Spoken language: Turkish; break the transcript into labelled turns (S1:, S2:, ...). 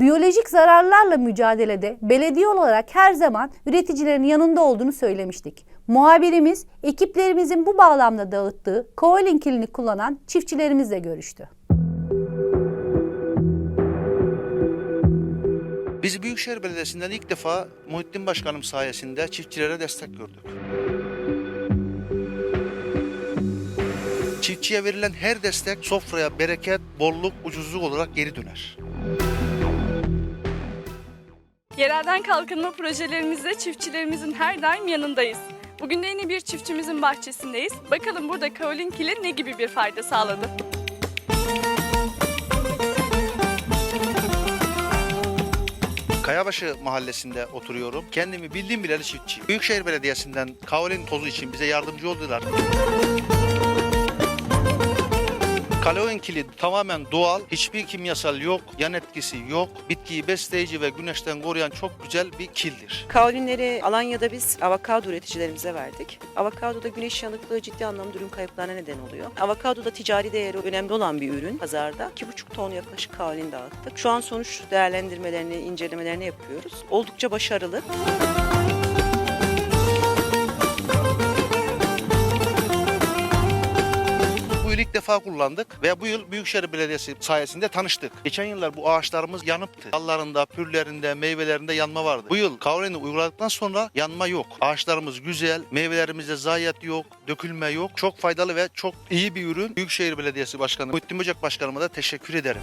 S1: Biyolojik zararlarla mücadelede belediye olarak her zaman üreticilerin yanında olduğunu söylemiştik. Muhabirimiz ekiplerimizin bu bağlamda dağıttığı Koalin kilini kullanan çiftçilerimizle görüştü.
S2: Biz Büyükşehir Belediyesi'nden ilk defa Muhittin Başkanım sayesinde çiftçilere destek gördük. Çiftçiye verilen her destek sofraya bereket, bolluk, ucuzluk olarak geri döner.
S3: Yerelden kalkınma projelerimizde çiftçilerimizin her daim yanındayız. Bugün de yeni bir çiftçimizin bahçesindeyiz. Bakalım burada Kaolinkil'e ne gibi bir fayda sağladı?
S2: Kayabaşı mahallesinde oturuyorum. Kendimi bildiğim bileli çiftçiyim. Büyükşehir Belediyesi'nden kaolin tozu için bize yardımcı oldular. Kaleoin kili tamamen doğal, hiçbir kimyasal yok, yan etkisi yok. Bitkiyi besleyici ve güneşten koruyan çok güzel bir kildir.
S4: Kaolinleri Alanya'da biz avokado üreticilerimize verdik. Avokadoda güneş yanıklığı ciddi anlamda ürün kayıplarına neden oluyor. Avokadoda ticari değeri önemli olan bir ürün pazarda. 2,5 ton yaklaşık kaolin dağıttık. Şu an sonuç değerlendirmelerini, incelemelerini yapıyoruz. Oldukça başarılı.
S2: Bu yıl ilk defa kullandık ve bu yıl Büyükşehir Belediyesi sayesinde tanıştık. Geçen yıllar bu ağaçlarımız yanıptı. Dallarında, pürlerinde, meyvelerinde yanma vardı. Bu yıl kavreni uyguladıktan sonra yanma yok. Ağaçlarımız güzel, meyvelerimizde zayiat yok, dökülme yok. Çok faydalı ve çok iyi bir ürün. Büyükşehir Belediyesi Başkanı Muhittin Böcek Başkanıma da teşekkür ederim.